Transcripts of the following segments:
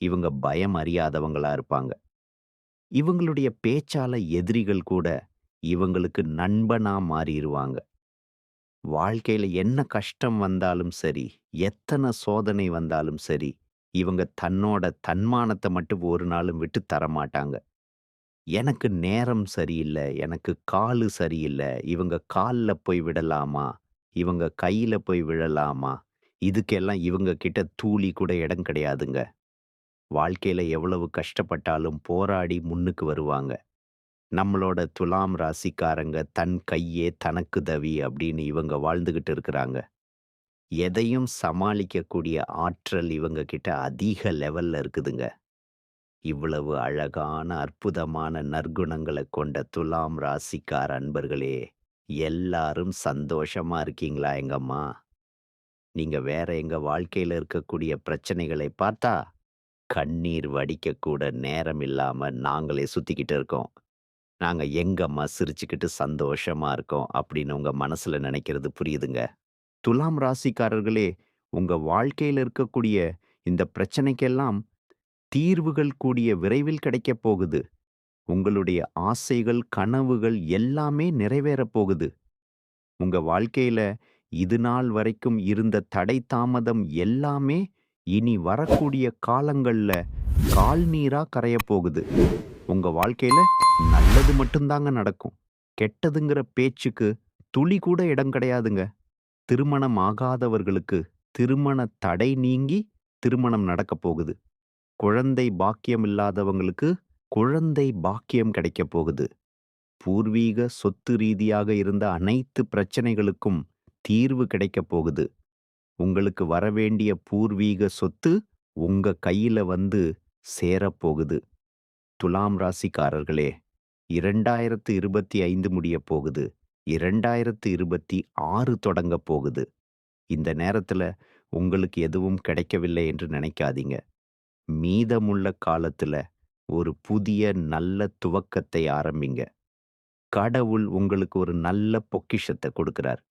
இவங்க பயம் அறியாதவங்களா இருப்பாங்க. இவங்களுடைய பேச்சால எதிரிகள் கூட இவங்களுக்கு நண்பனா மாறிடுவாங்க வாழ்க்கையில என்ன கஷ்டம் வந்தாலும் சரி எத்தனை சோதனை வந்தாலும் சரி இவங்க தன்னோட தன்மானத்தை மட்டும் ஒரு நாளும் விட்டு தர மாட்டாங்க எனக்கு நேரம் சரியில்லை எனக்கு காலு சரியில்லை இவங்க காலில் போய் விடலாமா இவங்க கையில போய் விழலாமா இதுக்கெல்லாம் இவங்க கிட்ட தூளி கூட இடம் கிடையாதுங்க. வாழ்க்கையில எவ்வளவு கஷ்டப்பட்டாலும் போராடி முன்னுக்கு வருவாங்க. நம்மளோட துலாம் ராசிக்காரங்க தன் கையே தனக்கு தவி அப்படின்னு இவங்க வாழ்ந்துகிட்டு இருக்கிறாங்க. எதையும் சமாளிக்கக்கூடிய ஆற்றல் இவங்க கிட்ட அதிக லெவல்ல இருக்குதுங்க. இவ்வளவு அழகான அற்புதமான நற்குணங்களை கொண்ட துலாம் ராசிக்கார அன்பர்களே எல்லாரும் சந்தோஷமா இருக்கீங்களா எங்கம்மா? நீங்க வேற எங்க வாழ்க்கையில இருக்கக்கூடிய பிரச்சனைகளை பார்த்தா கண்ணீர் வடிக்கக்கூட நேரம் இல்லாம நாங்களே சுத்திக்கிட்டு இருக்கோம். நாங்க எங்கம்மா சிரிச்சுக்கிட்டு சந்தோஷமா இருக்கோம் அப்படின்னு உங்க மனசுல நினைக்கிறது புரியுதுங்க. துலாம் ராசிக்காரர்களே, உங்க வாழ்க்கையில இருக்கக்கூடிய இந்த பிரச்சனைக்கெல்லாம் தீர்வுகள் கூடிய விரைவில் கிடைக்கப் போகுது. உங்களுடைய ஆசைகள், கனவுகள் எல்லாமே நிறைவேறப் போகுது. உங்க வாழ்க்கையில இது நாள் வரைக்கும் இருந்த தடை தாமதம் எல்லாமே இனி வரக்கூடிய காலங்கள்ல கால் நீரா கரையப் போகுது. உங்க வாழ்க்கையில் நல்லது மட்டும்தாங்க நடக்கும். கெட்டதுங்கிற பேச்சுக்கு துளி கூட இடம் கிடையாதுங்க. திருமணம் ஆகாதவர்களுக்கு திருமண தடை நீங்கி திருமணம் நடக்கப் போகுது. குழந்தை பாக்கியம் இல்லாதவங்களுக்கு குழந்தை பாக்கியம் கிடைக்கப் போகுது. பூர்வீக சொத்து ரீதியாக இருந்த அனைத்து பிரச்சனைகளுக்கும் தீர்வு கிடைக்கப் போகுது. உங்களுக்கு வரவேண்டிய பூர்வீக சொத்து உங்க கையில வந்து சேரப்போகுது. துலாம் ராசிக்காரர்களே, 2025 முடியப் போகுது. 2026 தொடங்கப் போகுது. இந்த நேரத்துல உங்களுக்கு எதுவும் கிடைக்கவில்லை என்று நினைக்காதீங்க. மீதமுள்ள காலத்துல ஒரு புதிய நல்ல துவக்கத்தை ஆரம்பிங்க. கடவுள் உங்களுக்கு ஒரு நல்ல பொக்கிஷத்தை கொடுக்கிறார்.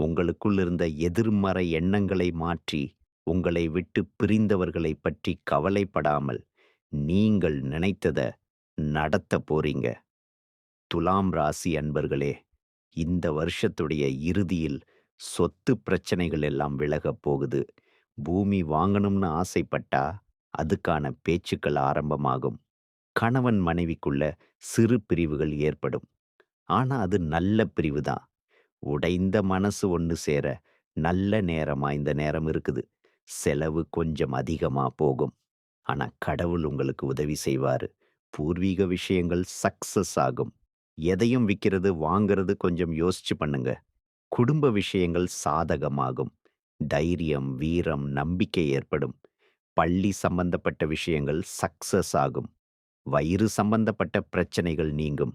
உங்களுக்குள் இருந்த எதிர்மறை எண்ணங்களை மாற்றி உங்களை விட்டு பிரிந்தவர்களை பற்றி கவலைப்படாமல் நீங்கள் நினைத்தத நடத்த போறீங்க. துலாம் ராசி அன்பர்களே இந்த வருஷத்துடைய இறுதியில் சொத்து பிரச்சனைகள் எல்லாம் விலகப் போகுது. பூமி வாங்கணும்னு ஆசைப்பட்டா அதுக்கான பேச்சுக்கள் ஆரம்பமாகும். கணவன் மனைவிக்குள்ள சிறு பிரிவுகள் ஏற்படும். ஆனா அது நல்ல பிரிவு தான் உடைந்த மனசு ஒன்று சேர நல்ல நேரமா இந்த நேரம் இருக்குது. செலவு கொஞ்சம் அதிகமா போகும். ஆனா கடவுள் உங்களுக்கு உதவி செய்வாரு. பூர்வீக விஷயங்கள் சக்சஸ் ஆகும். எதையும் விற்கிறது வாங்கிறது கொஞ்சம் யோசிச்சு பண்ணுங்க. குடும்ப விஷயங்கள் சாதகமாகும். தைரியம் வீரம் நம்பிக்கை ஏற்படும். பள்ளி சம்பந்தப்பட்ட விஷயங்கள் சக்சஸ் ஆகும். வயிறு சம்பந்தப்பட்ட பிரச்சனைகள் நீங்கும்.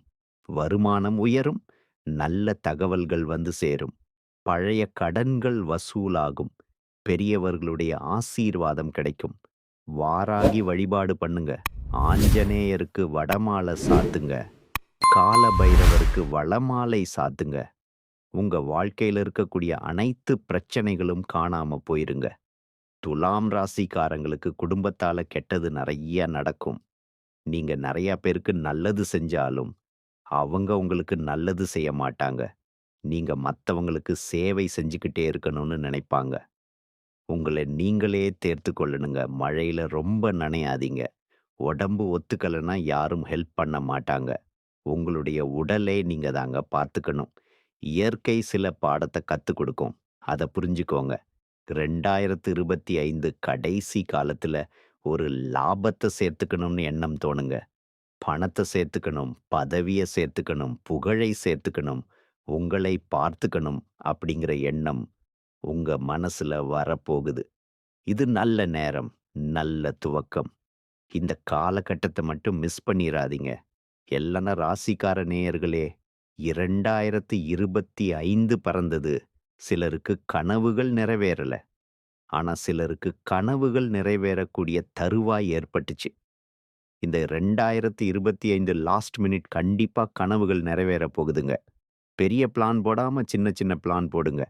வருமானம் உயரும். நல்ல தகவல்கள் வந்து சேரும். பழைய கடன்கள் வசூலாகும். பெரியவர்களுடைய ஆசீர்வாதம் கிடைக்கும். வாராகி வழிபாடு பண்ணுங்க. ஆஞ்சநேயருக்கு வடமாலை சாத்துங்க. கால பைரவருக்கு வளமாலை சாத்துங்க. உங்க வாழ்க்கையில இருக்கக்கூடிய அனைத்து பிரச்சனைகளும் காணாம போயிருங்க. துலாம் ராசிக்காரங்களுக்கு குடும்பத்தால கெட்டது நிறைய நடக்கும். நீங்க நிறைய பேருக்கு நல்லது செஞ்சாலும் அவங்க உங்களுக்கு நல்லது செய்ய மாட்டாங்க. நீங்க மத்தவங்களுக்கு சேவை செஞ்சுக்கிட்டே இருக்கணும்னு நினைப்பாங்க. உங்கள நீங்களே தேர்த்து கொள்ளணுங்க. மழையில ரொம்ப நனையாதீங்க. உடம்பு ஒத்துக்கலைன்னா யாரும் ஹெல்ப் பண்ண மாட்டாங்க. உங்களுடைய உடலை நீங்க தாங்க பார்த்துக்கணும். இயற்கை சில பாடத்தை கற்றுக் கொடுக்கும் அத புரிஞ்சுக்கோங்க. 2025 கடைசி காலத்துல ஒரு லாபத்தை சேர்த்துக்கணும்னு எண்ணம் தோணுங்க. பணத்தை சேர்த்துக்கணும், பதவிய சேர்த்துக்கணும், புகழை சேர்த்துக்கணும், உங்களை பார்த்துக்கணும் அப்படிங்கிற எண்ணம் உங்க மனசுல வரப்போகுது. இது நல்ல நேரம், நல்ல துவக்கம். இந்த காலகட்டத்தை மட்டும் மிஸ் பண்ணிடாதீங்க எல்லான ராசிக்கார நேயர்களே, 2025 பறந்தது. சிலருக்கு கனவுகள் நிறைவேறல. ஆனா சிலருக்கு கனவுகள் நிறைவேறக்கூடிய தருவாய் ஏற்பட்டுச்சு. இந்த 2025 லாஸ்ட் மினிட் கண்டிப்பா கனவுகள் நிறைவேறப் போகுதுங்க. பெரிய பிளான் போடாம சின்ன சின்ன பிளான் போடுங்க.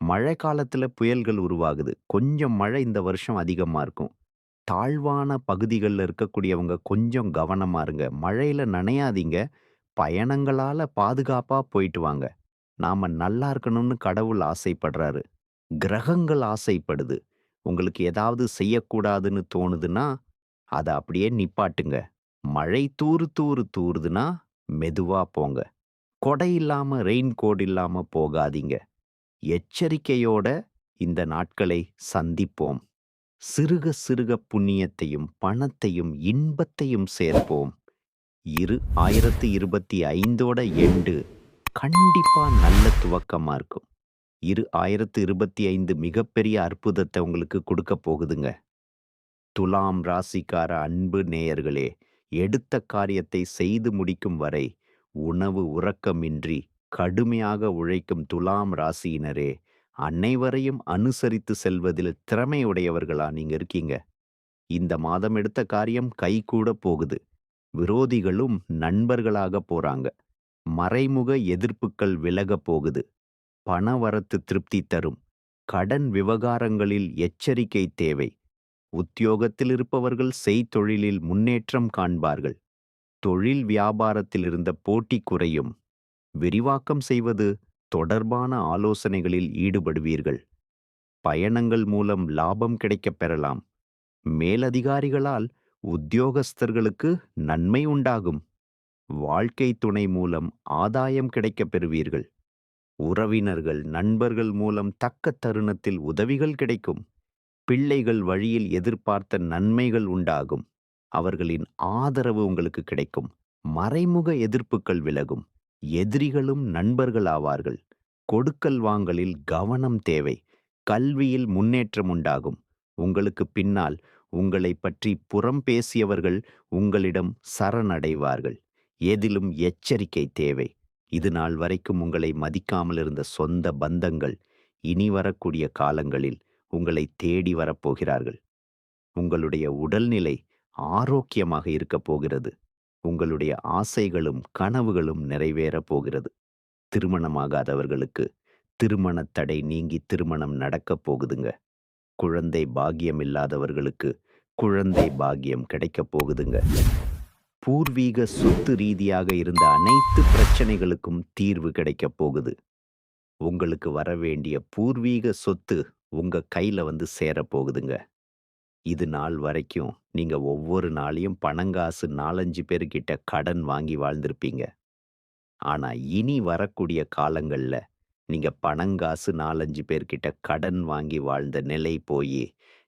மழை காலத்துல புயல்கள் உருவாகுது. கொஞ்சம் மழை இந்த வருஷம் அதிகமா இருக்கும். தாழ்வான பகுதிகள்ல இருக்கக்கூடியவங்க கொஞ்சம் கவனமாக இருங்க. மழையில நனையாதீங்க. பயணங்களால பாதுகாப்பா போயிட்டு வாங்க. நாம நல்லா இருக்கணும்னு கடவுள் ஆசைப்படுறாரு. கிரகங்கள் ஆசைப்படுது. உங்களுக்கு ஏதாவது செய்யக்கூடாதுன்னு தோணுதுன்னா, அதை அப்படியே நிப்பாட்டுங்க. மழை தூறு தூறு தூறுதுன்னா, மெதுவா போங்க. கொடை இல்லாம ரெயின் கோட் இல்லாம போகாதீங்க. எச்சரிக்கையோட இந்த நாட்களை சந்திப்போம். சிறுக சிறுக புண்ணியத்தையும், பணத்தையும், இன்பத்தையும் சேர்ப்போம். இரு 2025ஓட எண்டு கண்டிப்பா நல்ல துவக்கமா இருக்கும். இரு 2025 மிகப்பெரிய அற்புதத்தை உங்களுக்கு கொடுக்க போகுதுங்க. துலாம் ராசிக்கார அன்பு நேயர்களே, எடுத்த காரியத்தை செய்து முடிக்கும் வரை உணவு, உறக்கமின்றி கடுமையாக உழைக்கும் துலாம் ராசியினரே, அனைவரையும் அனுசரித்து செல்வதில் திறமையுடையவர்களா நீங்க இருக்கீங்க. இந்த மாதம் எடுத்த காரியம் கைகூட போகுது. விரோதிகளும் நண்பர்களாகப் போறாங்க. மறைமுக எதிர்ப்புக்கள் விலகப் போகுது. பணவரத்து திருப்தி தரும். கடன் விவகாரங்களில் எச்சரிக்கை தேவை. உத்தியோகத்தில் இருப்பவர்கள் செய்தொழிலில் முன்னேற்றம் காண்பார்கள். தொழில் வியாபாரத்தில் இருந்த போட்டி குறையும். விரிவாக்கம் செய்வது தொடர்பான ஆலோசனைகளில் ஈடுபடுவீர்கள். பயணங்கள் மூலம் லாபம் கிடைக்கப் பெறலாம். மேலதிகாரிகளால் உத்தியோகஸ்தர்களுக்கு நன்மை உண்டாகும். வாழ்க்கை துணை மூலம் ஆதாயம் கிடைக்கப் பெறுவீர்கள். உறவினர்கள், நண்பர்கள் மூலம் தக்க தருணத்தில் உதவிகள் கிடைக்கும். பிள்ளைகள் வழியில் எதிர்பார்த்த நன்மைகள் உண்டாகும். அவர்களின் ஆதரவு உங்களுக்கு கிடைக்கும். மறைமுக எதிர்ப்புகள் விலகும். எதிரிகளும் நண்பர்கள் ஆவார்கள். கொடுக்கல் வாங்கலில் கவனம் தேவை. கல்வியில் முன்னேற்றம் உண்டாகும். உங்களுக்கு பின்னால் உங்களை பற்றி புறம் பேசியவர்கள் உங்களிடம் சரணடைவார்கள். எதிலும் எச்சரிக்கை தேவை. இது நாள் வரைக்கும் உங்களை மதிக்காமல் இருந்த சொந்த பந்தங்கள் இனி வரக்கூடிய காலங்களில் உங்களை தேடி வரப்போகிறார்கள். உங்களுடைய உடல்நிலை ஆரோக்கியமாக இருக்கப் போகிறது. உங்களுடைய ஆசைகளும் கனவுகளும் நிறைவேறப் போகிறது. திருமணமாகாதவர்களுக்கு திருமணத் தடை நீங்கி திருமணம் நடக்கப் போகுதுங்க. குழந்தை பாக்கியம் இல்லாதவர்களுக்கு குழந்தை பாக்கியம் கிடைக்கப் போகுதுங்க. பூர்வீக சொத்து ரீதியாக இருந்த அனைத்து பிரச்சனைகளுக்கும் தீர்வு கிடைக்கப் போகுது. உங்களுக்கு வரவேண்டிய பூர்வீக சொத்து உங்க கையில் வந்து சேரப் போகுதுங்க. இது நாள் வரைக்கும் நீங்க ஒவ்வொரு நாளையும் பணங்காசு 4, 5 பேர்கிட்ட கடன் வாங்கி வாழ்ந்திருப்பீங்க. ஆனா இனி வரக்கூடிய காலங்கள்ல நீங்க பணங்காசு 4, 5 பேர்கிட்ட கடன் வாங்கி வாழ்ந்த நிலை போயி,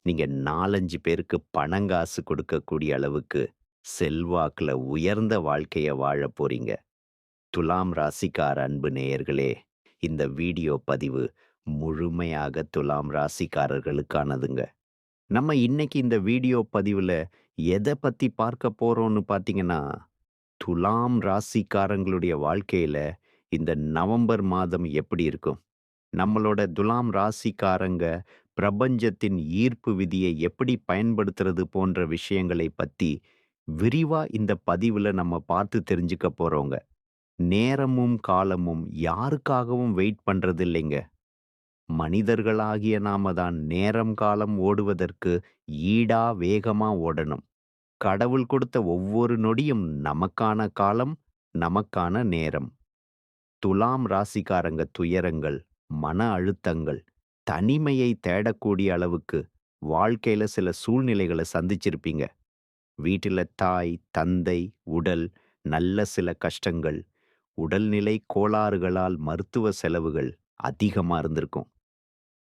நீங்க 4, 5 பேருக்கு பணங்காசு கொடுக்கக்கூடிய அளவுக்கு செல்வாக்குல உயர்ந்த வாழ்க்கைய வாழப் போறீங்க. துலாம் ராசிக்கார அன்பு நேயர்களே, இந்த வீடியோ பதிவு முழுமையாக துலாம் ராசிக்காரர்களுக்கானதுங்க. நம்ம இன்னைக்கு இந்த வீடியோ பதிவுல எத பத்தி பார்க்க போறோம்னு பார்த்தீங்கன்னா, துலாம் ராசிக்காரங்களுடைய வாழ்க்கையில இந்த நவம்பர் மாதம் எப்படி இருக்கும்? நம்மளோட துலாம் ராசிக்காரங்க பிரபஞ்சத்தின் ஈர்ப்பு விதியை எப்படி பயன்படுத்துறது போன்ற விஷயங்களை பத்தி விரிவா இந்த பதிவுல நம்ம பார்த்து தெரிஞ்சுக்க போறோங்க. நேரமும் காலமும் யாருக்காகவும் வெயிட் பண்ணுறது இல்லைங்க. மனிதர்களாகிய நாம தான் நேரம் காலம் ஓடுவதற்கு ஈடா வேகமா ஓடணும். கடவுள் கொடுத்த ஒவ்வொரு நொடியும் நமக்கான காலம், நமக்கான நேரம். துலாம் ராசிக்காரங்க துயரங்கள், மன அழுத்தங்கள், தனிமையை தேடக்கூடிய அளவுக்கு வாழ்க்கையில சில சூழ்நிலைகளை சந்திச்சிருப்பீங்க. வீட்டில் தாய், தந்தை, உடல் நல்ல சில கஷ்டங்கள், உடல்நிலை கோளாறுகளால் மருத்துவ செலவுகள் அதிகமா இருந்திருக்கும்.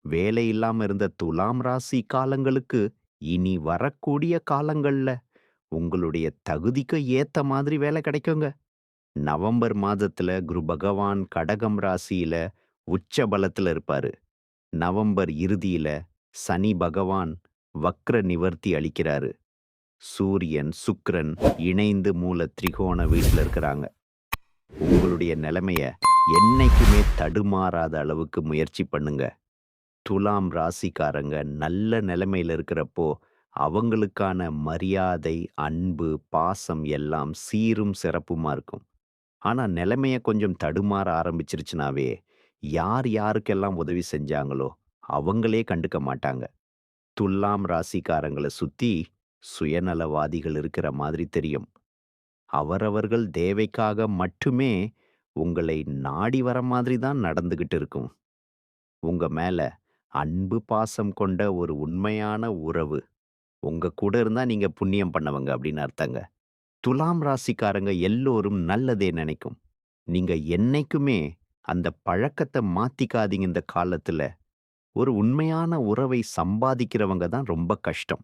வேலை இல்லாம இருந்த துலாம் ராசி காலங்களுக்கு இனி வரக்கூடிய காலங்கள்ல உங்களுடைய தகுதிக்கு ஏத்த மாதிரி வேலை கிடைக்குங்க. நவம்பர் மாதத்துல குரு பகவான் கடகம் ராசியில உச்ச பலத்துல இருப்பாரு. நவம்பர் இறுதியில சனி பகவான் வக்ர நிவர்த்தி அளிக்கிறாரு. சூரியன், சுக்ரன் இணைந்து மூல திரிகோண வீட்டில் இருக்கிறாங்க. உங்களுடைய நிலைமைய என்னைக்குமே தடுமாறாத அளவுக்கு முயற்சி பண்ணுங்க. துலாம் ராசிக்காரங்க நல்ல நிலைமையில இருக்கிறப்போ, அவங்களுக்கான மரியாதை, அன்பு, பாசம் எல்லாம் சீரும் சிறப்புமா இருக்கும். ஆனா நிலைமைய கொஞ்சம் தடுமாற ஆரம்பிச்சிருச்சுனாவே, யார் யாருக்கெல்லாம் உதவி செஞ்சாங்களோ, அவங்களே கண்டுக்க மாட்டாங்க. துலாம் ராசிக்காரங்கள சுத்தி சுயநலவாதிகள் இருக்கிற மாதிரி தெரியும். அவரவர்கள் தேவைக்காக மட்டுமே உங்களை நாடி வர மாதிரி தான் நடந்துகிட்டு இருக்கும். உங்க மேல அன்பு, பாசம் கொண்ட ஒரு உண்மையான உறவு உங்க கூட இருந்தா நீங்க புண்ணியம் பண்ணவங்க அப்படின்னு அர்த்தங்க. துலாம் ராசிக்காரங்க எல்லோரும் நல்லதே நினைக்கும். நீங்க என்னைக்குமே அந்த பழக்கத்த மாத்திக்காதீங்க இந்த காலத்துல. ஒரு உண்மையான உறவை சம்பாதிக்கிறவங்க தான் ரொம்ப கஷ்டம்.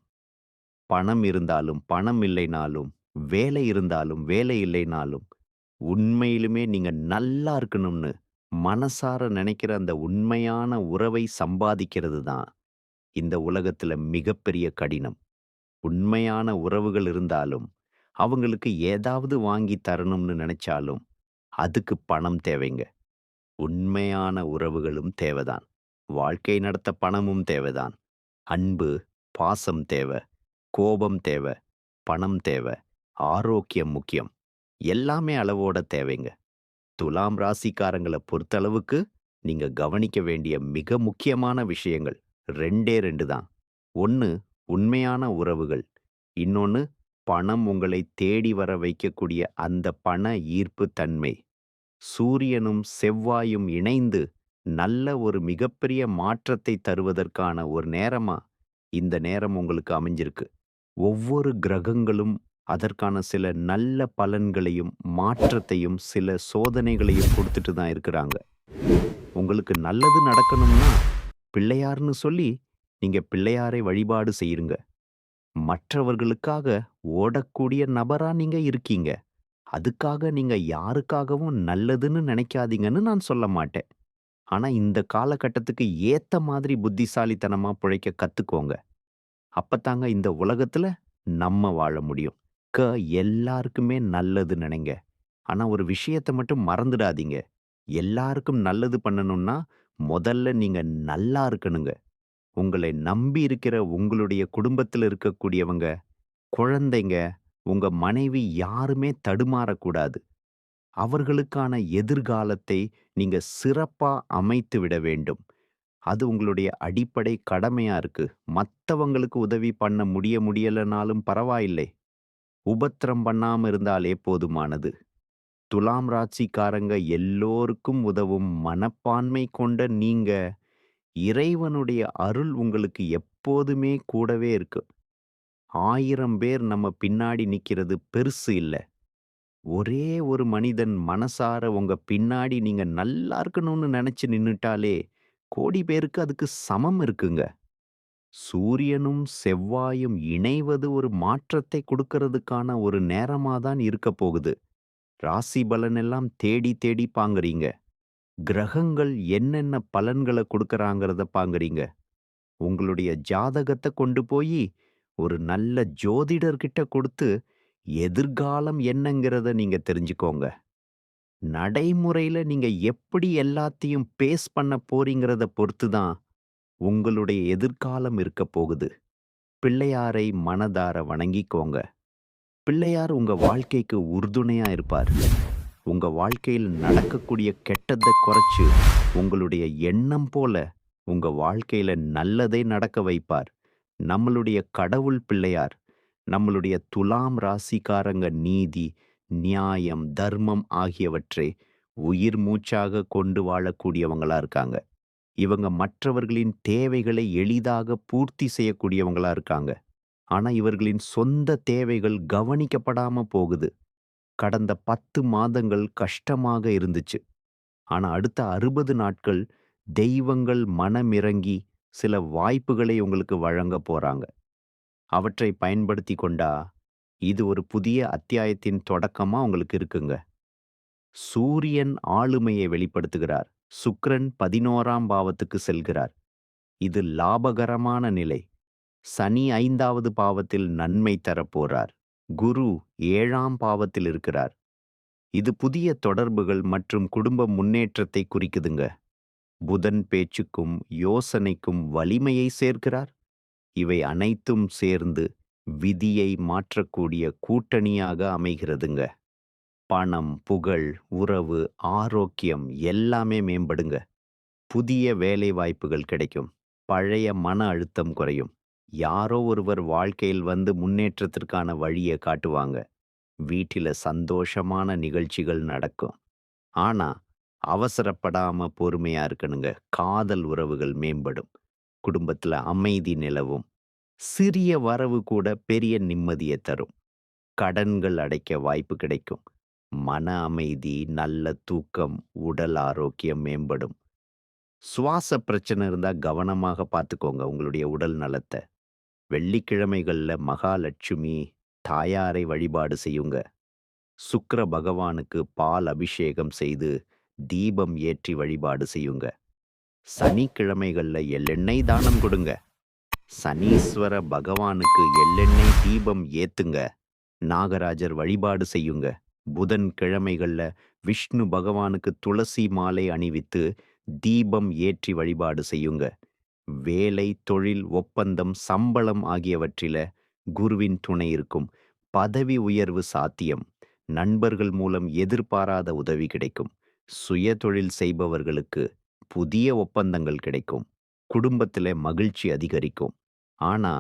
பணம் இருந்தாலும், பணம் இல்லைனாலும், வேலை இருந்தாலும், வேலை இல்லைனாலும், உண்மையிலுமே நீங்க நல்லா இருக்கணும்னு மனசார நினைக்கிற அந்த உண்மையான உறவை சம்பாதிக்கிறது தான் இந்த உலகத்துல மிகப்பெரிய கடினம். உண்மையான உறவுகள் இருந்தாலும், அவங்களுக்கு ஏதாவது வாங்கி தரணும்னு நினைச்சாலும், அதுக்கு பணம் தேவைங்க. உண்மையான உறவுகளும் தேவைதான். வாழ்க்கை நடத்த பணமும் தேவைதான். அன்பு, பாசம் தேவை. கோபம் தேவை. பணம் தேவை. ஆரோக்கியம் முக்கியம். எல்லாமே அளவோட தேவைங்க. துலாம் ராசிக்காரங்கள பொறுத்தளவுக்கு, நீங்க கவனிக்க வேண்டிய மிக முக்கியமான விஷயங்கள் 2டே 2 தான். ஒன்று உண்மையான உறவுகள். இன்னொன்னு பணம் உங்களை தேடி வர வைக்கக்கூடிய அந்த பண ஈர்ப்பு தன்மை. சூரியனும், செவ்வாயும் இணைந்து நல்ல ஒரு மிகப்பெரிய மாற்றத்தை தருவதற்கான ஒரு நேரமா, இந்த நேரம் உங்களுக்கு அமைஞ்சிருக்கு. ஒவ்வொரு கிரகங்களும் அதற்கான சில நல்ல பலன்களையும், மாற்றத்தையும், சில சோதனைகளையும் கொடுத்துட்டு தான் இருக்கிறாங்க. உங்களுக்கு நல்லது நடக்கணும்னா, பிள்ளையார்னு சொல்லி நீங்கள் பிள்ளையாரை வழிபாடு செய்யுங்க. மற்றவர்களுக்காக ஓடக்கூடிய நபராக நீங்கள் இருக்கீங்க. அதுக்காக நீங்கள் யாருக்காகவும் நல்லதுன்னு நினைக்காதீங்கன்னு நான் சொல்ல மாட்டேன். ஆனால் இந்த காலகட்டத்துக்கு ஏத்த மாதிரி புத்திசாலித்தனமா பிழைக்க கத்துக்கோங்க. அப்பத்தாங்க இந்த உலகத்துல நம்ம வாழ முடியும். க எல்லாருக்குமே நல்லது நினைங்க. ஆனா ஒரு விஷயத்த மட்டும் மறந்துடாதீங்க. எல்லாருக்கும் நல்லது பண்ணணும்னா, முதல்ல நீங்க நல்லா இருக்கணுங்க. உங்களை நம்பி இருக்கிற உங்களுடைய குடும்பத்துல இருக்கக்கூடியவங்க, குழந்தைங்க, உங்க மனைவி யாருமே தடுமாறக்கூடாது. அவர்களுக்கான எதிர்காலத்தை நீங்க சிறப்பா அமைத்து விட வேண்டும். அது உங்களுடைய அடிப்படை கடமையா இருக்கு. மத்தவங்களுக்கு உதவி பண்ண முடிய முடியலனாலும் பரவாயில்லை. உபத்திரம் பண்ணாம இருந்தாலே போதுமானது. துலாம் ராசிக்காரங்க எல்லோருக்கும் உதவும் மனப்பான்மை கொண்ட நீங்க, இறைவனுடைய அருள் உங்களுக்கு எப்போதுமே கூடவே இருக்கு. ஆயிரம் பேர் நம்ம பின்னாடி நிக்கிறது பெருசு இல்ல. ஒரே ஒரு மனிதன் மனசார உங்க பின்னாடி நீங்க நல்லா இருக்கணும்னு நினைச்சு நின்னுட்டாலே, கோடி பேருக்கு அதுக்கு சமம் இருக்குங்க. சூரியனும், செவ்வாயும் இணைவது ஒரு மாற்றத்தை கொடுக்கறதுக்கான ஒரு நேரமா தான் இருக்கப் போகுது. ராசி பலனெல்லாம் தேடி தேடி பாங்கறீங்க. கிரகங்கள் என்னென்ன பலன்கள கொடுக்கறாங்கிறத பாங்கறீங்க. உங்களுடைய ஜாதகத்த கொண்டு போயி, ஒரு நல்ல ஜோதிடர்கிட்ட கொடுத்து எதிர்காலம் என்னங்கிறத நீங்க தெரிஞ்சுக்கோங்க. நடைமுறையில நீங்க எப்படி எல்லாத்தையும் பேஸ் பண்ண போறீங்கிறத பொறுத்து தான், உங்களுடைய எதிர்காலம் இருக்கப் போகுது. பிள்ளையாரை மனதார வணங்கிக்கோங்க. பிள்ளையார் உங்க வாழ்க்கைக்கு உறுதுணையா இருப்பார். உங்க வாழ்க்கையில் நடக்கக்கூடிய கெட்டதை குறைச்சு, உங்களுடைய எண்ணம் போல உங்க வாழ்க்கையில நல்லதை நடக்க வைப்பார். நம்மளுடைய கடவுள் பிள்ளையார், நம்மளுடைய துலாம் ராசிக்காரங்க நீதி, நியாயம், தர்மம் ஆகியவற்றை உயிர் மூச்சாக கொண்டு வாழக்கூடியவங்களா இருக்காங்க. இவங்க மற்றவர்களின் தேவைகளை எளிதாக பூர்த்தி செய்யக்கூடியவங்களா இருக்காங்க. ஆனா இவர்களின் சொந்த தேவைகள் கவனிக்கப்படாம போகுது. கடந்த 10 மாதங்கள் கஷ்டமாக இருந்துச்சு. ஆனா அடுத்த 60 நாட்கள் தெய்வங்கள் மனமிறங்கி சில வாய்ப்புகளை உங்களுக்கு வழங்கப் போறாங்க. அவற்றை பயன்படுத்திக் கொண்டா, இது ஒரு புதிய அத்தியாயத்தின் தொடக்கமா உங்களுக்கு இருக்குங்க. சூரியன் ஆளுமையை வெளிப்படுத்துகிறார். சுக்ரன் பதினோராம் பாவத்துக்கு செல்கிறார். இது லாபகரமான நிலை. சனி ஐந்தாவது பாவத்தில் நன்மை தரப்போறார். குரு ஏழாம் பாவத்தில் இருக்கிறார். இது புதிய தொடர்புகள் மற்றும் குடும்ப முன்னேற்றத்தை குறிக்குதுங்க. புதன் பேச்சுக்கும் யோசனைக்கும் வலிமையை சேர்க்கிறார். இவை அனைத்தும் சேர்ந்து விதியை மாற்றக்கூடிய கூட்டணியாக அமைகிறதுங்க. பணம் புகழ் உறவு ஆரோக்கியம் எல்லாமே மேம்படுங்க. புதிய வேலை வாய்ப்புகள் கிடைக்கும். பழைய மன அழுத்தம் குறையும். யாரோ ஒருவர் வாழ்க்கையில் வந்து முன்னேற்றத்திற்கான வழியை காட்டுவாங்க. வீட்டில சந்தோஷமான நிகழ்ச்சிகள் நடக்கும். ஆனா அவசரப்படாம பொறுமையா இருக்கணுங்க. காதல் உறவுகள் மேம்படும். குடும்பத்துல அமைதி நிலவும். சிறிய வரவு கூட பெரிய நிம்மதியை தரும். கடன்கள் அடைக்க வாய்ப்பு கிடைக்கும். மன அமைதி நல்ல தூக்கம் உடல் ஆரோக்கியம் மேம்படும். சுவாச பிரச்சனை இருந்தா கவனமாக பார்த்துக்கோங்க உங்களுடைய உடல் நலத்தை. வெள்ளிக்கிழமைகள்ல மகாலட்சுமி தாயாரை வழிபாடு செய்யுங்க. சுக்கிர பகவானுக்கு பால் அபிஷேகம் செய்து தீபம் ஏற்றி வழிபாடு செய்யுங்க. சனிக்கிழமைகள்ல எள்ளெண்ணெய் தானம் கொடுங்க. சனீஸ்வர பகவானுக்கு எள்ளெண்ணெய் தீபம் ஏத்துங்க. நாகராஜர் வழிபாடு செய்யுங்க. புதன்கிழமைகள்ல விஷ்ணு பகவானுக்கு துளசி மாலை அணிவித்து தீபம் ஏற்றி வழிபாடு செய்யுங்க. வேலை தொழில் ஒப்பந்தம் சம்பளம் ஆகியவற்றில குருவின் துணை இருக்கும். பதவி உயர்வு சாத்தியம். நண்பர்கள் மூலம் எதிர்பாராத உதவி கிடைக்கும். சுய தொழில் செய்பவர்களுக்கு புதிய ஒப்பந்தங்கள் கிடைக்கும். குடும்பத்துல மகிழ்ச்சி அதிகரிக்கும். ஆனா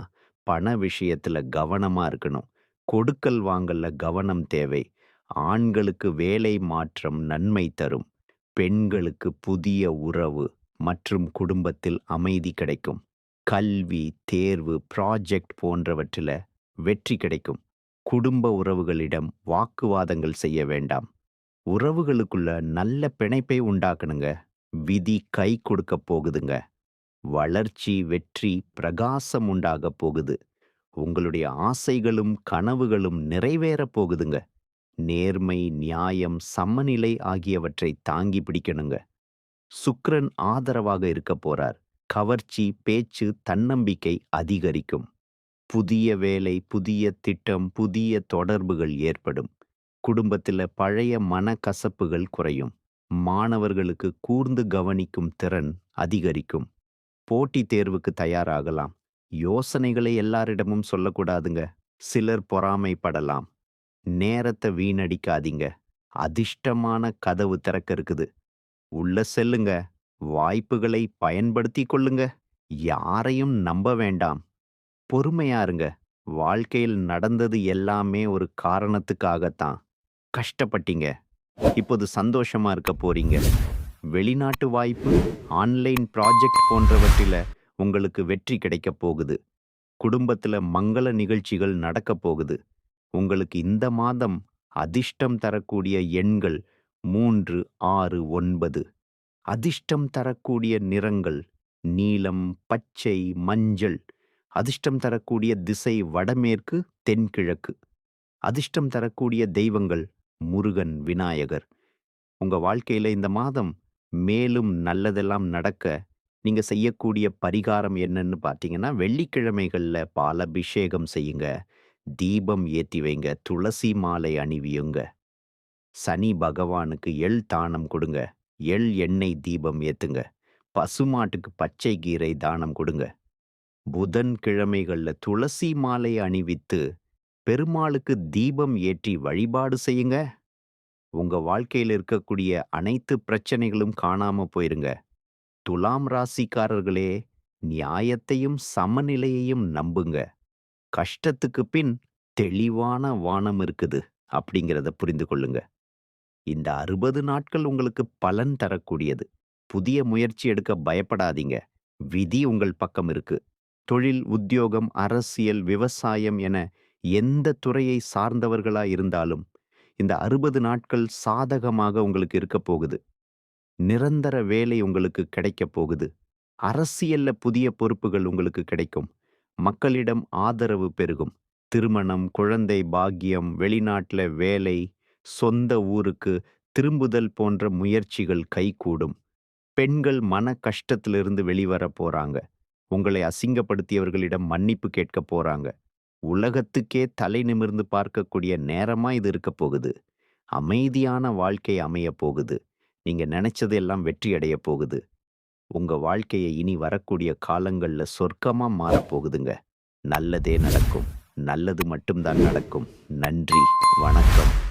பண விஷயத்துல கவனமா இருக்கணும். கொடுக்கல் வாங்கல்ல கவனம் தேவை. ஆண்களுக்கு வேலை மாற்றம் நன்மை தரும். பெண்களுக்கு புதிய உறவு மற்றும் குடும்பத்தில் அமைதி கிடைக்கும். கல்வி தேர்வு ப்ராஜெக்ட் போன்றவற்றில வெற்றி கிடைக்கும். குடும்ப உறவுகளிடம் வாக்குவாதங்கள் செய்ய வேண்டாம். உறவுகளுக்குள்ள நல்ல பிணைப்பை உண்டாக்கணுங்க. விதி கை கொடுக்க போகுதுங்க. வளர்ச்சி வெற்றி பிரகாசம் உண்டாக போகுது. உங்களுடைய ஆசைகளும் கனவுகளும் நிறைவேறப் போகுதுங்க. நேர்மை நியாயம் சமநிலை ஆகியவற்றை தாங்கி பிடிக்கணுங்க. சுக்ரன் ஆதரவாக இருக்க போறார். கவர்ச்சி பேச்சு தன்னம்பிக்கை அதிகரிக்கும். புதிய வேலை புதிய திட்டம் புதிய தொடர்புகள் ஏற்படும். குடும்பத்தில் பழைய மனக்கசப்புகள் குறையும். மாணவர்களுக்கு கூர்ந்து கவனிக்கும் திறன் அதிகரிக்கும். போட்டித் தேர்வுக்கு தயாராகலாம். யோசனைகளை எல்லாரிடமும் சொல்லக்கூடாதுங்க. சிலர் பொறாமைப்படலாம். நேரத்தை வீணடிக்காதீங்க. அதிர்ஷ்டமான கதவு திறக்க இருக்குது. உள்ள செல்லுங்க. வாய்ப்புகளை பயன்படுத்தி கொள்ளுங்க. யாரையும் நம்ப வேண்டாம். பொறுமையா இருங்க. வாழ்க்கையில் நடந்தது எல்லாமே ஒரு காரணத்துக்காகத்தான். கஷ்டப்பட்டீங்க. இப்போது சந்தோஷமா இருக்க போறீங்க. வெளிநாட்டு வாய்ப்பு ஆன்லைன் ப்ராஜெக்ட் போன்றவற்றில உங்களுக்கு வெற்றி கிடைக்கப் போகுது. குடும்பத்துல மங்கள நிகழ்ச்சிகள் நடக்கப் போகுது. உங்களுக்கு இந்த மாதம் அதிர்ஷ்டம் தரக்கூடிய எண்கள் மூன்று ஆறு ஒன்பது. அதிர்ஷ்டம் தரக்கூடிய நிறங்கள் நீலம் பச்சை மஞ்சள். அதிர்ஷ்டம் தரக்கூடிய திசை வடமேற்கு தென்கிழக்கு. அதிர்ஷ்டம் தரக்கூடிய தெய்வங்கள் முருகன் விநாயகர். உங்க வாழ்க்கையில இந்த மாதம் மேலும் நல்லதெல்லாம் நடக்க நீங்க செய்யக்கூடிய பரிகாரம் என்னன்னு பார்த்தீங்கன்னா வெள்ளிக்கிழமைகள்ல பாலபிஷேகம் செய்யுங்க. தீபம் ஏத்தி வைங்க துளசி மாலை அணிவியுங்க. சனி பகவானுக்கு எள் தானம் கொடுங்க. எள் எண்ணெய் தீபம் ஏத்துங்க. பசுமாட்டுக்கு பச்சை கீரை தானம் கொடுங்க. புதன் கிழமைகள்ல துளசி மாலை அணிவித்து பெருமாளுக்கு தீபம் ஏற்றி வழிபாடு செய்யுங்க. உங்க வாழ்க்கையில் இருக்கக்கூடிய அனைத்து பிரச்சனைகளும் காணாம போயிருங்க. துலாம் ராசிக்காரர்களே நியாயத்தையும் சமநிலையையும் நம்புங்க. கஷ்டத்துக்கு பின் தெளிவான வானம் இருக்குது அப்படிங்கிறத புரிந்து கொள்ளுங்க. இந்த அறுபது நாட்கள் உங்களுக்கு பலன் தரக்கூடியது. புதிய முயற்சி எடுக்க பயப்படாதீங்க. விதி உங்கள் பக்கம் இருக்கு. தொழில் உத்தியோகம் அரசியல் விவசாயம் என எந்த துறையை சார்ந்தவர்களா இருந்தாலும் இந்த அறுபது நாட்கள் சாதகமாக உங்களுக்கு இருக்க போகுது. நிரந்தர வேலை உங்களுக்கு கிடைக்க போகுது. அரசியல்ல புதிய பொறுப்புகள் உங்களுக்கு கிடைக்கும். மக்களிடம் ஆதரவு பெருகும். திருமணம் குழந்தை பாக்கியம் வெளிநாட்டுல வேலை சொந்த ஊருக்கு திரும்புதல் போன்ற முயற்சிகள் கைகூடும். பெண்கள் மன கஷ்டத்திலிருந்து வெளிவர போறாங்க. உங்களை அசிங்கப்படுத்தியவர்களிடம் மன்னிப்பு கேட்க போறாங்க. உலகத்துக்கே தலை நிமிர்ந்து பார்க்கக்கூடிய நேரமா இது இருக்க போகுது. அமைதியான வாழ்க்கை அமைய போகுது. நீங்க நினைச்சதெல்லாம் வெற்றி அடைய போகுது. உங்க வாழ்க்கையை இனி வரக்கூடிய காலங்கள்ல சொர்க்கமா மாறப்போகுதுங்க நல்லதே நடக்கும். நல்லது மட்டும்தான் நடக்கும். நன்றி. வணக்கம்.